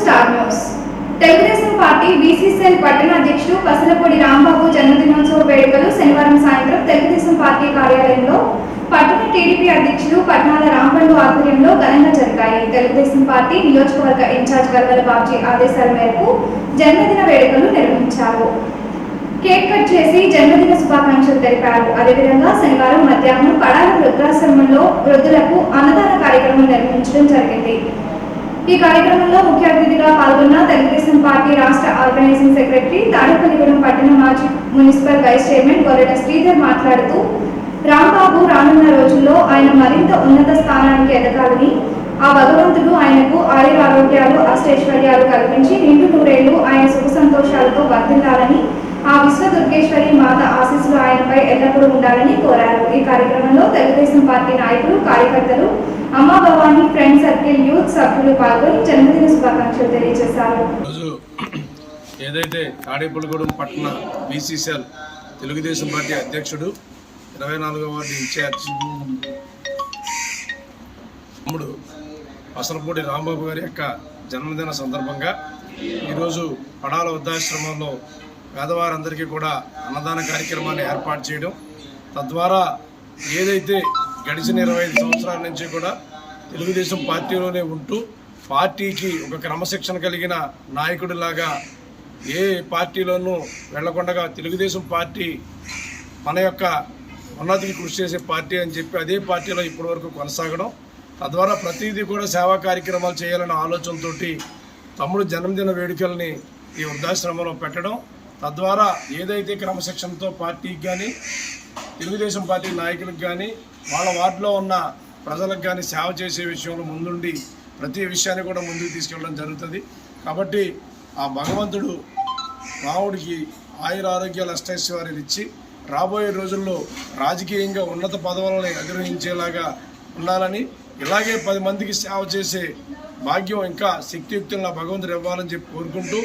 స్టార్మౌస్ Telugu Desam party BCCL పట్టణ అధ్యక్షుడు పసలపూడి రాంబాబు జన్మదినోత్సవ వేడుకలు శనివారం సాయంత్రం తెలుగుదేశం పార్టీ కార్యాలయంలో పట్టణ టీడీపీ అధ్యక్షుడు పట్నాల రాంపండు ఆధ్వర్యంలో ఘనంగా జరిగాయి. తెలుగుదేశం పార్టీ నియోజకవర్గ ఇన్ఛార్జ్ గల్వల బాబ్జీ ఆదేశాల మేరకు జన్మదిన వేడుకలు నిర్వహించారు. కేక్ కట్ చేసి జన్మదిన శుభాకాంక్షలు తెలిపారు. అదేవిధంగా శనివారం మధ్యాహ్నం కడాల వృద్ధాశ్రమంలో వృద్ధులకు అన్నదాన కార్యక్రమం నిర్వహించడం జరిగింది. ఈ కార్యక్రమంలో ముఖ్య అతిథిగా పాల్గొన్న తెలుగుదేశం పార్టీ రాష్ట్ర ఆర్గనైజింగ్ సెక్రటరీ తాడేపల్లిగూడెం పట్టణ మాజీ municipal vice chairman Gorreta Sridhar మాట్లాడుతూ రాంబాబు రానున్న రోజుల్లో ఆయన మరింత ఉన్నత స్థానానికి ఎదగాలని ఆ భగవంతుడు ఆయనకు ఆయుర ఆరోగ్యాలు అష్టైశ్వర్యాలు కల్పించి నిండు నూరేళ్ళు ఆయన సుఖ సంతోషాలతో వర్ధిల్లాలని ఆ విశ్వ దుర్గేశ్వరి మాత ఆశీస్సులు ఆయనపై ఎల్లప్పుడూ ఉండాలని కోరారు. ఈ కార్యక్రమంలో తెలుగుదేశం పార్టీ నాయకులు కార్యకర్తలు అమ్మా భవానీ ఫ్రెండ్ సర్కిల్ యూత్ సభ్యులు పాల్గొని జన్మదిన శుభాకాంక్షలు తెలియజేశారు. ఏదైతే తాడేపల్లిగూడెం పట్టణ బీసీసీఎల్ తెలుగుదేశం పార్టీ అధ్యక్షుడు ఇరవై నాలుగవ వార్డు ఇన్ఛార్జ్ తమ్ముడు అసలపూడి రాంబాబు గారి యొక్క జన్మదిన సందర్భంగా ఈరోజు పడాల వృద్ధాశ్రమంలో పేదవారందరికీ కూడా అన్నదాన కార్యక్రమాన్ని ఏర్పాటు చేయడం తద్వారా ఏదైతే గడిచిన ఇరవై ఐదు సంవత్సరాల నుంచి కూడా తెలుగుదేశం పార్టీలోనే ఉంటూ పార్టీకి ఒక క్రమశిక్షణ కలిగిన నాయకుడిలాగా ఏ పార్టీలోనూ వెళ్ళకుండా తెలుగుదేశం పార్టీ మన యొక్క ఉన్నతికి కృషి చేసే పార్టీ అని చెప్పి అదే పార్టీలో ఇప్పటి వరకు కొనసాగడం. తద్వారా ప్రతిదీ కూడా సేవా కార్యక్రమాలు చేయాలనే ఆలోచనతో తమ్ముడు జన్మదిన వేడుకల్ని ఈ వృద్ధాశ్రమంలో పెట్టడం. తద్వారా ఏదైతే క్రమశిక్షణతో పార్టీకి కానీ తెలుగుదేశం పార్టీ నాయకులకు కానీ వాళ్ళ వార్డులో ఉన్న ప్రజలకు కానీ సేవ చేసే విషయంలో ముందుండి ప్రతి విషయాన్ని కూడా ముందుకు తీసుకెళ్ళడం జరుగుతుంది. కాబట్టి ఆ భగవంతుడు రాముడికి ఆయుర ఆరోగ్యాలు అష్టైశ్వర్యాలు ఇచ్చి రాబోయే రోజుల్లో రాజకీయంగా ఉన్నత పదవులను అధిరోహించేలాగా ఉండాలని ఇలాగే పది మందికి సేవ చేసే భాగ్యం ఇంకా శక్తియుక్తులను భగవంతుడు ఇవ్వాలని చెప్పి కోరుకుంటూ